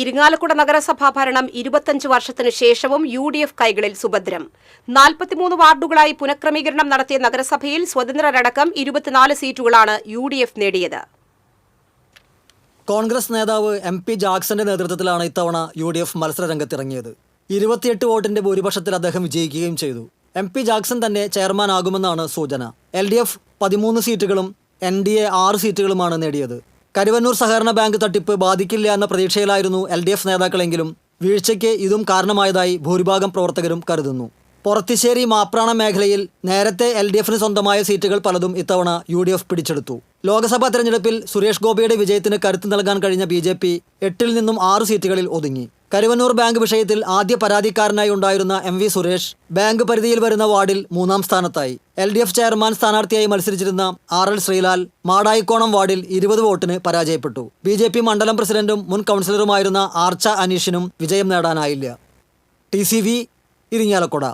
ഇരിങ്ങാലക്കുട നഗരസഭാ ഭരണം ഇരുപത്തഞ്ച് വർഷത്തിനു ശേഷവും യു ഡി എഫ് കൈകളിൽ സുഭദ്രം. നാൽപ്പത്തിമൂന്ന് വാർഡുകളായി പുനഃക്രമീകരണം നടത്തിയ നഗരസഭയിൽ സ്വതന്ത്രരടക്കം ഇരുപത്തിനാല് സീറ്റുകളാണ് യു ഡി എഫ് നേടിയത്. കോൺഗ്രസ് നേതാവ് എം പി ജാക്സന്റെ നേതൃത്വത്തിലാണ് ഇത്തവണ യു ഡി എഫ് മത്സരരംഗത്തിറങ്ങിയത്. ഇരുപത്തിയെട്ട് വോട്ടിന്റെ ഭൂരിപക്ഷത്തിൽ അദ്ദേഹം വിജയിക്കുകയും ചെയ്തു. എം പി ജാക്സൺ തന്നെ ചെയർമാൻ ആകുമെന്നാണ് സൂചന. എൽ ഡി എഫ് പതിമൂന്ന് സീറ്റുകളും എൻ ഡി എ ആറ് സീറ്റുകളുമാണ് നേടിയത്. കരുവന്നൂർ സഹകരണ ബാങ്ക് തട്ടിപ്പ് ബാധിക്കില്ല എന്ന പ്രതീക്ഷയിലായിരുന്നു എൽ ഡി എഫ് നേതാക്കളെങ്കിലും. വീഴ്ചയ്ക്ക് ഇതും കാരണമായതായി ഭൂരിഭാഗം പ്രവർത്തകരും കരുതുന്നു. പൊറത്തിശ്ശേരി മാപ്രാണ മേഖലയിൽ നേരത്തെ എൽ ഡി എഫിന് സ്വന്തമായ സീറ്റുകൾ പലതും ഇത്തവണ യു ഡി എഫ് പിടിച്ചെടുത്തു. ലോക്സഭാ തെരഞ്ഞെടുപ്പിൽ സുരേഷ് ഗോപിയുടെ വിജയത്തിന് കരുത്ത് നൽകാൻ കഴിഞ്ഞ ബി ജെ പി എട്ടിൽ നിന്നും ആറ് സീറ്റുകളിൽ ഒതുങ്ങി. കരുവന്നൂർ ബാങ്ക് വിഷയത്തിൽ ആദ്യ പരാതിക്കാരനായി ഉണ്ടായിരുന്ന എം വി സുരേഷ് ബാങ്ക് പരിധിയിൽ വരുന്ന വാർഡിൽ മൂന്നാം സ്ഥാനത്തായി. എൽ ഡി എഫ് ചെയർമാൻ സ്ഥാനാർത്ഥിയായി മത്സരിച്ചിരുന്ന ആർ എൽ ശ്രീലാൽ മാടായിക്കോണം വാർഡിൽ ഇരുപത് വോട്ടിന് പരാജയപ്പെട്ടു. ബി ജെ പി മണ്ഡലം പ്രസിഡന്റും മുൻ കൗൺസിലറുമായിരുന്ന ആർച്ച അനീഷിനും വിജയം നേടാനായില്ല. T C V Irinjalakuda.